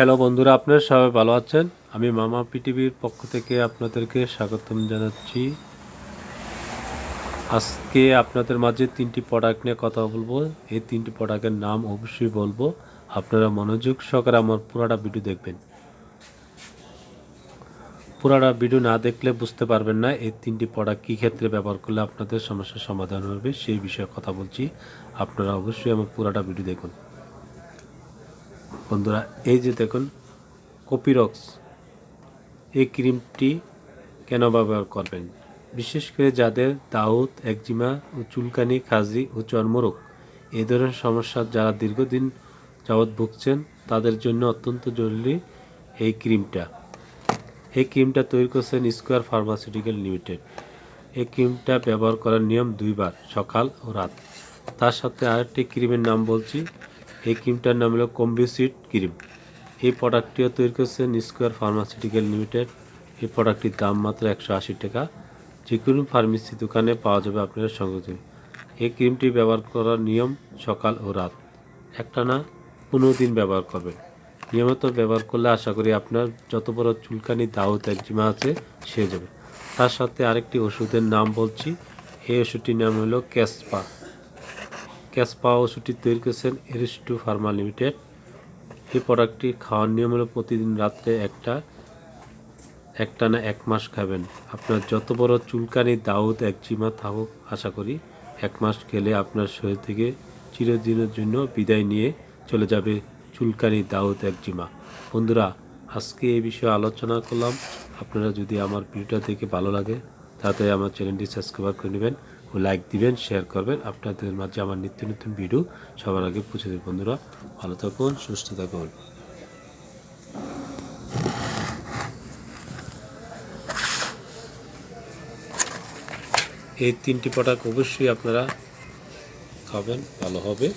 Hello বন্ধুরা, আপনারা সবাই ভালো আছেন? আমি মামা পিটিভির পক্ষ থেকে আপনাদেরকে স্বাগতম জানাচ্ছি। আজকে আপনাদের মাঝে তিনটি প্রোডাক্ট নিয়ে কথা বলব। এই তিনটি প্রোডাক্টের নাম অবশ্যই বলব। আপনারা মনোযোগ সহকারে আমার পুরাটা ভিডিও দেখবেন। পুরাটা ভিডিও না দেখলে বুঝতে পারবেন না এই তিনটি প্রোডাক্ট কী ক্ষেত্রে ব্যবহার করলে আপনাদের সমস্যার সমাধান হবে সেই বিষয়ে কথা বলছি। আপনারা অবশ্যই আমার পুরাটা ভিডিও দেখুন। বন্ধুরা, এই যে দেখুন কপিরক্স এই ক্রিমটি কেন ব্যবহার করবেন? বিশেষ করে যাদের দাউদ, একজিমা ও চুলকানি, খাজি ও চর্মরোগ এই ধরনের সমস্যা যারা দীর্ঘদিন যাবৎ ভুগছেন, তাদের জন্য অত্যন্ত জরুরি এই ক্রিমটা। এই ক্রিমটা তৈরি করছেন স্কোয়ার ফার্মাসিউটিক্যাল লিমিটেড এই ক্রিমটা ব্যবহার করার নিয়ম দুইবার, সকাল ও রাত। তার সাথে আরেকটি ক্রিমের নাম বলছি এই ক্রিমটার নাম হলো কম্বিসিড ক্রিম। এই প্রোডাক্টটিও তৈরি করছেন স্কোয়ার ফার্মাসিউটিক্যাল লিমিটেড এই প্রোডাক্টটির দাম মাত্র একশো আশি টাকা। যে কোনো ফার্মেসি দোকানে পাওয়া যাবে আপনারা সঙ্গে। এই ক্রিমটি ব্যবহার করার নিয়ম সকাল ও রাত। একটা না পনেরো দিন ব্যবহার করবেন। নিয়মিত ব্যবহার করলে আশা করি আপনার যত বড় চুলকানি দাউদ একজিমা আছে সে যাবে। তার সাথে আরেকটি ওষুধের নাম বলছি। এই ওষুধটির নাম হলো ক্যাসপা ক্যাসপা ওষুধটি তৈরি করেছেন এরিস্টু ফার্মা লিমিটেড। এই প্রোডাক্টটি খাওয়ার নিয়ম হলো প্রতিদিন রাত্রে একটা একটা না এক মাস খাবেন। আপনার যত বড় চুলকানি, দাউদ একজিমা থাকুক, আশা করি এক মাস খেলে আপনার শরীর থেকে চিরদিনের জন্য বিদায় নিয়ে চলে যাবে চুলকানি, দাউদ একজিমা বন্ধুরা, আজকে এই বিষয়ে আলোচনা করলাম। আপনারা যদি আমার ভিডিওটা দেখে ভালো লাগে তাতে আমার চ্যানেলটি সাবস্ক্রাইব করে নেবেন। লাইক দিবেন শেয়ার করবেন। আপনাদের মাঝে আমার নিত্য নতুন ভিডিও সবার আগে পৌঁছে দেবে। বন্ধুরা, ভালো থাকুন, সুস্থ থাকুন। এই তিনটি পটাক অবশ্যই আপনারা খাবেন, ভালো হবে।